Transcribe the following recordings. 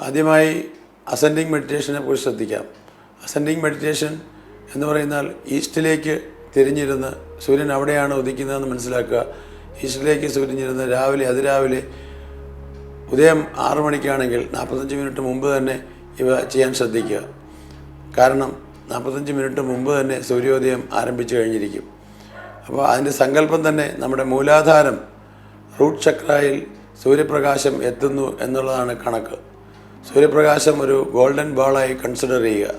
ആദ്യമായി അസെൻഡിങ് മെഡിറ്റേഷനെ കുറിച്ച് ശ്രദ്ധിക്കാം. അസെൻഡിങ് മെഡിറ്റേഷൻ എന്ന് പറയുന്നാൽ ഈസ്റ്റിലേക്ക് തിരിഞ്ഞിരുന്ന് സൂര്യൻ അവിടെയാണ് ഉദിക്കുന്നതെന്ന് മനസ്സിലാക്കുക. ഈസ്റ്റിലേക്ക് സൂര്യനിരുന്ന് രാവിലെ അതിരാവിലെ ഉദയം ആറു മണിക്കാണെങ്കിൽ നാൽപ്പത്തഞ്ച് മിനിറ്റ് മുമ്പ് തന്നെ ഇവ ചെയ്യാൻ ശ്രദ്ധിക്കുക. കാരണം നാൽപ്പത്തഞ്ച് മിനിറ്റ് മുമ്പ് തന്നെ സൂര്യോദയം ആരംഭിച്ചു കഴിഞ്ഞിരിക്കും. അപ്പോൾ അതിന്റെ സങ്കല്പം തന്നെ നമ്മുടെ മൂലാധാരം റൂട്ട് ചക്രയിൽ സൂര്യപ്രകാശം എത്തുന്നു എന്നുള്ളതാണ് കണക്ക്. സൂര്യപ്രകാശം ഒരു ഗോൾഡൻ ബാളായി കൺസിഡർ ചെയ്യുക.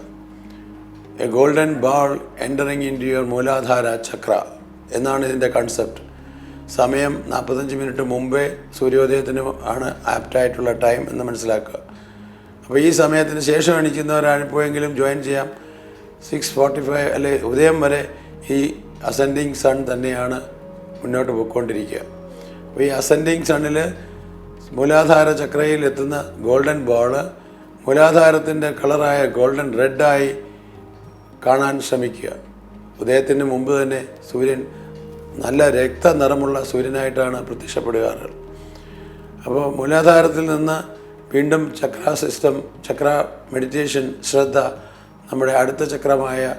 A golden ball entering into your Muladhara chakra എന്നാണ് ഇതിന്റെ കൺസെപ്റ്റ് സമയം നാൽപ്പത്തഞ്ച് മിനിറ്റ് മുമ്പേ സൂര്യോദയത്തിന് ആണ് ആപ്റ്റായിട്ടുള്ള ടൈം എന്ന് മനസ്സിലാക്കുക. അപ്പോൾ ഈ സമയത്തിന് ശേഷം എണീക്കുന്നവരാണിപ്പോയെങ്കിലും ജോയിൻ ചെയ്യാം. സിക്സ് ഫോർട്ടി ഫൈവ് അല്ലെ ഉദയം വരെ ഈ അസെൻഡിങ് സൺ തന്നെയാണ് മുന്നോട്ട് പോയിക്കൊണ്ടിരിക്കുക. അപ്പോൾ ഈ അസെൻഡിങ് സണ്ണിൽ മൂലാധാര ചക്രയിൽ എത്തുന്ന ഗോൾഡൻ ബോൾ മൂലാധാരത്തിന്റെ കളറായ ഗോൾഡൻ റെഡായി കാണാൻ ശ്രമിക്കുക. ഉദയത്തിന് മുമ്പ് തന്നെ സൂര്യൻ നല്ല രക്ത നിറമുള്ള സൂര്യനായിട്ടാണ് പ്രത്യക്ഷപ്പെടുകാറ്. അപ്പോൾ മൂലാധാരത്തിൽ നിന്ന് വീണ്ടും ചക്ര സിസ്റ്റം ചക്ര മെഡിറ്റേഷൻ ശ്രദ്ധ നമ്മുടെ അടുത്ത ചക്രമായ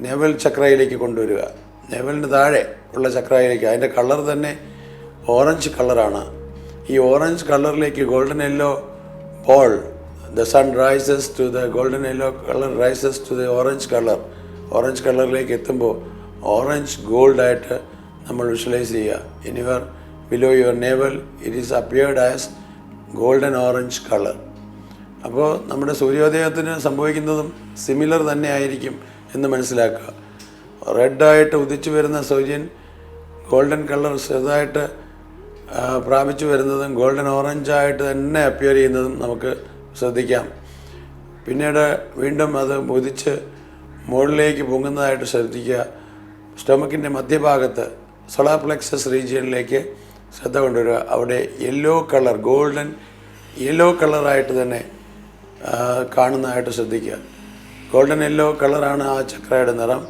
നെവൽ ചക്രയിലേക്ക് കൊണ്ടുവരിക. നെവലിന് താഴെ ഉള്ള ചക്രയിലേക്ക് അതിന്റെ കളർ തന്നെ ഓറഞ്ച് കളറാണ്. ഈ orange കളറിലേക്ക് golden yellow ball the sun rises to the golden yellow colour rises to the orange colour. Orange കളറിലേക്ക് എത്തുമ്പോൾ ഓറഞ്ച് ഗോൾഡായിട്ട് നമ്മൾ വിഷ്വലൈസ് ചെയ്യുക. In your below your navel it is appeared as golden orange colour അപ്പോൾ നമ്മുടെ സൂര്യോദയത്തിന് സംഭവിക്കുന്നതും similar തന്നെ ആയിരിക്കും എന്ന് മനസ്സിലാക്കുക. റെഡായിട്ട് ഉദിച്ചു വരുന്ന സൂര്യൻ ഗോൾഡൻ കളർ ചെറുതായിട്ട് പ്രാപിച്ചു വരുന്നതും ഗോൾഡൻ ഓറഞ്ചായിട്ട് തന്നെ അപ്പിയർ ചെയ്യുന്നതും നമുക്ക് ശ്രദ്ധിക്കാം. പിന്നീട് വീണ്ടും അത് മുതിച്ച് മുകളിലേക്ക് പൊങ്ങുന്നതായിട്ട് ശ്രദ്ധിക്കുക. സ്റ്റൊമക്കിന്റെ മധ്യഭാഗത്ത് സോളാർ പ്ലെക്സസ് റീജിയനിലേക്ക് ശ്രദ്ധ കൊണ്ടുവരിക. അവിടെ യെല്ലോ കളർ ഗോൾഡൻ യെല്ലോ കളറായിട്ട് തന്നെ കാണുന്നതായിട്ട് ശ്രദ്ധിക്കുക. ഗോൾഡൻ യെല്ലോ കളറാണ് ആ ചക്രയുടെ നിറം.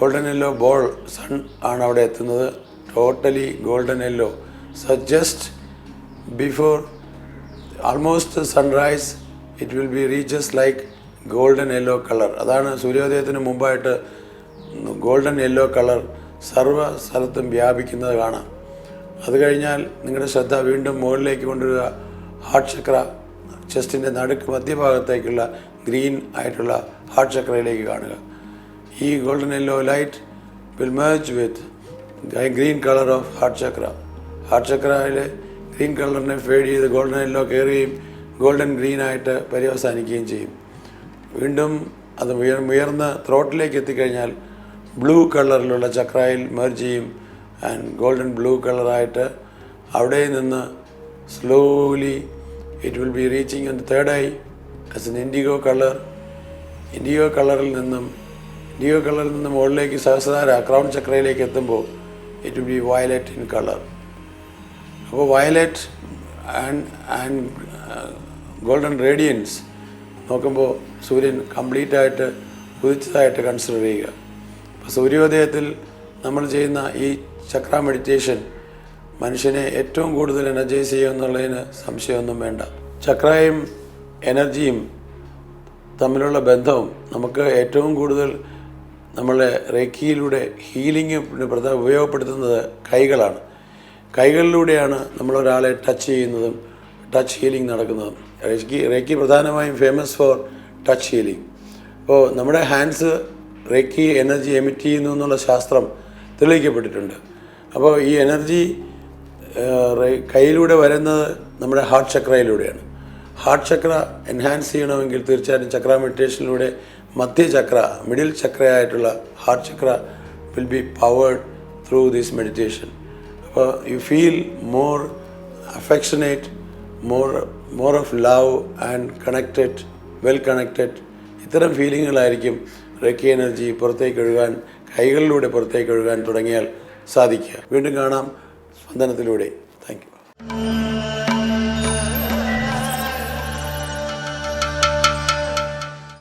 ഗോൾഡൻ യെല്ലോ ബോൾ സൺ ആണ് അവിടെ എത്തുന്നത്. Totally golden yellow. So just before almost sunrise it will be reaches like golden yellow colour അതാണ് സൂര്യോദയത്തിന് മുമ്പായിട്ട് ഗോൾഡൻ യെല്ലോ കളർ സർവ സ്ഥലത്തും വ്യാപിക്കുന്നത് കാണാം. അത് കഴിഞ്ഞാൽ നിങ്ങളുടെ ശ്രദ്ധ വീണ്ടും മുകളിലേക്ക് കൊണ്ടുവരിക. ഹാർട്ട് ചക്ര ചെസ്റ്റിന്റെ നടുക്ക് മധ്യഭാഗത്തേക്കുള്ള ഗ്രീൻ ആയിട്ടുള്ള ഹാർട്ട് ചക്രയിലേക്ക് കാണുക. ഈ golden yellow light will merge with green colour of heart chakra heart ചക്രയിൽ green കളറിനെ ഫേഡ് ചെയ്ത് ഗോൾഡൻ യെല്ലോ കയറുകയും ഗോൾഡൻ ഗ്രീൻ ആയിട്ട് പര്യവസാനിക്കുകയും ചെയ്യും. വീണ്ടും അത് ഉയർ ഉയർന്ന ത്രോട്ടിലേക്ക് എത്തിക്കഴിഞ്ഞാൽ ബ്ലൂ കളറിലുള്ള ചക്രയിൽ മെർജ് ചെയ്യും ആൻഡ് ഗോൾഡൻ ബ്ലൂ കളറായിട്ട് അവിടെ നിന്ന് slowly it will be reaching on third eye as an indigo colour indigo കളറിൽ നിന്നും ഇൻഡിഗോ കളറിൽ നിന്നും മുകളിലേക്ക് സഹസ്രധാര ക്രൗൺ ചക്രയിലേക്ക് എത്തുമ്പോൾ it will be violet in colour അപ്പോൾ violet and and golden radiance നോക്കുമ്പോൾ സൂര്യൻ കംപ്ലീറ്റ് ആയിട്ട് ഉദിച്ചതായിട്ട് കൺസിഡർ ചെയ്യുക. അപ്പോൾ സൂര്യോദയത്തിൽ നമ്മൾ ചെയ്യുന്ന ഈ ചക്ര മെഡിറ്റേഷൻ മനുഷ്യനെ ഏറ്റവും കൂടുതൽ എനർജൈസ് ചെയ്യുക എന്നുള്ളതിന് സംശയമൊന്നും വേണ്ട. ചക്രയും എനർജിയും തമ്മിലുള്ള ബന്ധവും നമുക്ക് ഏറ്റവും കൂടുതൽ നമ്മളെ റേക്കിയിലൂടെ ഹീലിംഗ് പ്രധാന ഉപയോഗപ്പെടുത്തുന്നത് കൈകളാണ്. കൈകളിലൂടെയാണ് നമ്മൾ ഒരാളെ ടച്ച് ചെയ്യുന്നതും ടച്ച് ഹീലിംഗ് നടക്കുന്നതും. റേക്കി റേക്കി പ്രധാനമായും ഫേമസ് ഫോർ ടച്ച് ഹീലിംഗ് അപ്പോൾ നമ്മുടെ ഹാൻഡ്സ് റേക്കി എനർജി എമിറ്റ് ചെയ്യുന്നു എന്നുള്ള ശാസ്ത്രം തെളിയിക്കപ്പെട്ടിട്ടുണ്ട്. അപ്പോൾ ഈ എനർജി കയ്യിലൂടെ വരുന്നത് നമ്മുടെ ഹാർട്ട് ചക്രയിലൂടെയാണ് ഹാർട്ട് ചക്ര എൻഹാൻസ് ചെയ്യണമെങ്കിൽ തീർച്ചയായിട്ടും ചക്ര മെഡിറ്റേഷനിലൂടെ മധ്യ chakra middle ചക്രയായിട്ടുള്ള heart chakra will be powered through this meditation അപ്പോൾ you feel more affectionate more more of love and connected well connected ഇത്തരം ഫീലിങ്ങുകളായിരിക്കും റെക്കി എനർജി പുറത്തേക്ക് ഒഴുകാൻ കൈകളിലൂടെ പുറത്തേക്ക് ഒഴുകാൻ തുടങ്ങിയാൽ സാധിക്കുക. വീണ്ടും കാണാം സ്പന്ദനത്തിലൂടെ. Thank you